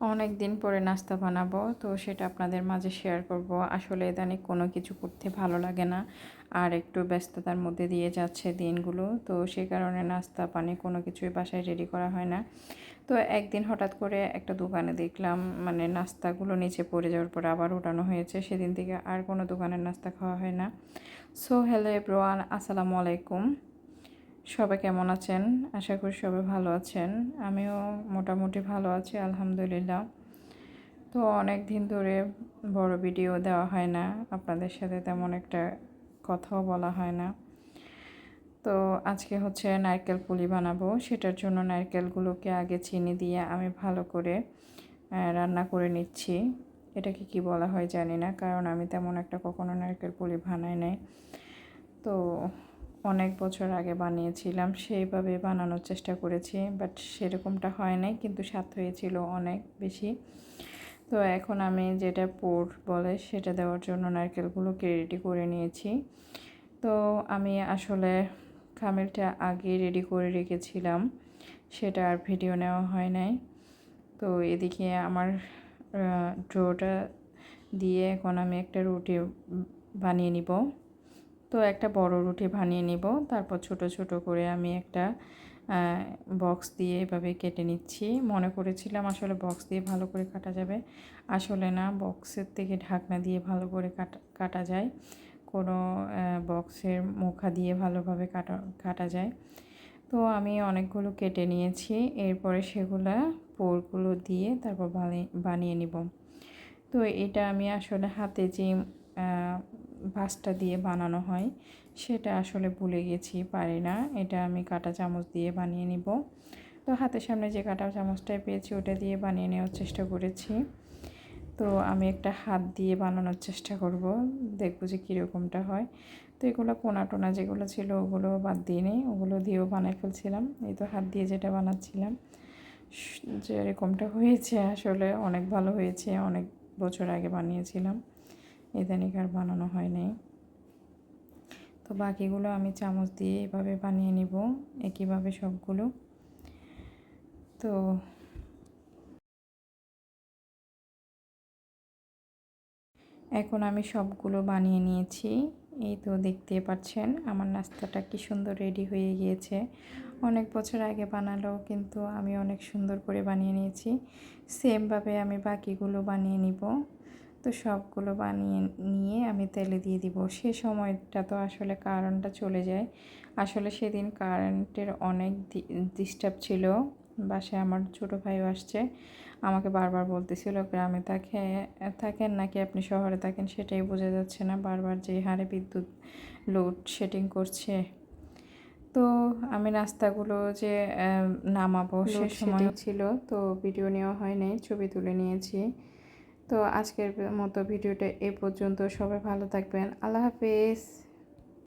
অনেক দিন পরে নাস্তা বানাবো, তো সেটা আপনাদের মাঝে শেয়ার করব। আসলে ইদানিং কোনো কিছু করতে ভালো লাগে না আর একটু ব্যস্ততার মধ্যে দিয়ে যাচ্ছে দিনগুলো, তো সেই কারণে নাস্তা, পানি কোনো কিছুই বাসায় রেডি করা হয় না। তো একদিন হঠাৎ করে একটা দোকানে দেখলাম মানে নাস্তাগুলো নিচে পড়ে যাওয়ার পরে আবার উঠানো হয়েছে, সেদিন থেকে আর কোনো দোকানের নাস্তা খাওয়া হয় না। সো হ্যালো এব্রোয়ান আসসালামু আলাইকুম। সবাই কেমন আছেন? আশা করি সবাই ভালো আছেন। আমিও মোটামুটি ভালো আছি, আলহামদুলিল্লাহ। তো অনেক দিন ধরে বড় ভিডিও দেওয়া হয় না, আপনাদের সাথে তেমন একটা কথাও বলা হয় না। তো আজকে হচ্ছে নারকেল পুলি বানাবো। সেটার জন্য নারকেলগুলোকে আগে চিনি দিয়ে আমি ভালো করে রান্না করে নিচ্ছি। এটাকে কি বলা হয় জানি না, কারণ আমি তেমন একটা কখনো নারকেল পুলি বানাই নাই। তো অনেক বছর আগে বানিয়েছিলাম, সেইভাবে বানানোর চেষ্টা করেছি বাট সেরকমটা হয় নাই, কিন্তু স্বাদ হয়েছিল অনেক বেশি। তো এখন আমি যেটা পোর বলে সেটা দেওয়ার জন্য নারকেলগুলোকে রেডি করে নিয়েছি। তো আমি আসলে খামিলটা আগে রেডি করে রেখেছিলাম, সেটা আর ভিডিও নেওয়া হয় নাই। তো এদিকে আমার ড্রোটা দিয়ে এখন আমি একটা রুটি বানিয়ে নিব। তো একটা বড় রুটি বানিয়ে নিব। তারপর ছোট ছোট করে আমি একটা বক্স দিয়ে এভাবে কেটে নিচ্ছি। মনে করেছিলাম আসলে বক্স দিয়ে ভালো করে কাটা যাবে। আসলে না বক্সের থেকে ঢাকনা দিয়ে ভালো করে কাটা কাটা যায়। কোনো বক্সের মুখা দিয়ে ভালোভাবে কাটা কাটা যায়। তো আমি অনেকগুলো কেটে নিয়েছি। এরপরে সেগুলো পোরগুলো দিয়ে তারপর বানিয়ে নিব। তো এটা আমি আসলে হাতে যে ভাজটা দিয়ে বানানো হয়, সেটা আসলে ভুলে গেছি, পারি না। এটা আমি কাটা চামচ দিয়ে বানিয়ে নিব। তো হাতের সামনে যে কাটা চামচটাই পেয়েছি, ওটা দিয়ে বানিয়ে নেওয়ার চেষ্টা করেছি। তো আমি একটা হাত দিয়ে বানানোর চেষ্টা করব, দেখব যে কীরকমটা হয়। তো এগুলো কোনা টোনা যেগুলো ছিল, ওগুলো বাদ দিয়ে নেই, ওগুলো দিয়েও বানাই ফেলছিলাম। এই তো হাত দিয়ে যেটা বানাচ্ছিলাম যেরকমটা হয়েছে আসলে অনেক ভালো হয়েছে, অনেক বছর আগে বানিয়েছিলাম। ইদানিক আর বানানো হয় নাই। তো বাকিগুলো আমি চামচ দিয়ে এভাবে বানিয়ে নিব, একইভাবে সবগুলো। তো এখন আমি সবগুলো বানিয়ে নিয়েছি। এই তো দেখতে পাচ্ছেন, আমার নাস্তাটা কি সুন্দর রেডি হয়ে গিয়েছে। অনেক বছর আগে বানালো কিন্তু আমি অনেক সুন্দর করে বানিয়ে নিয়েছি। সেমভাবে আমি বাকিগুলো বানিয়ে নিব। তো সবগুলো বানিয়ে নিয়ে আমি তেলে দিয়ে দিব। সে সময়টা তো আসলে কারেন্টটা চলে যায়। আসলে সেদিন কারেন্টের অনেক ডিস্টার্ব ছিল। বাসায় আমার ছোটো ভাইও আসছে। আমাকে বারবার বলতেছিল গ্রামে থাকে থাকেন নাকি? আপনি শহরে থাকেন? সেটাই বোঝা যাচ্ছে না। বারবার যে হারে বিদ্যুৎ লোড শেডিং করছে। তো আমি নাস্তাগুলো যে নামাবো সে সময় ছিল। তো ভিডিও নেওয়া হয় নাই ছবি তুলে নিয়েছি। তো আজকের মতো ভিডিওটা এ পর্যন্ত। সবাই ভালো থাকবেন। আল্লাহ হাফেজ।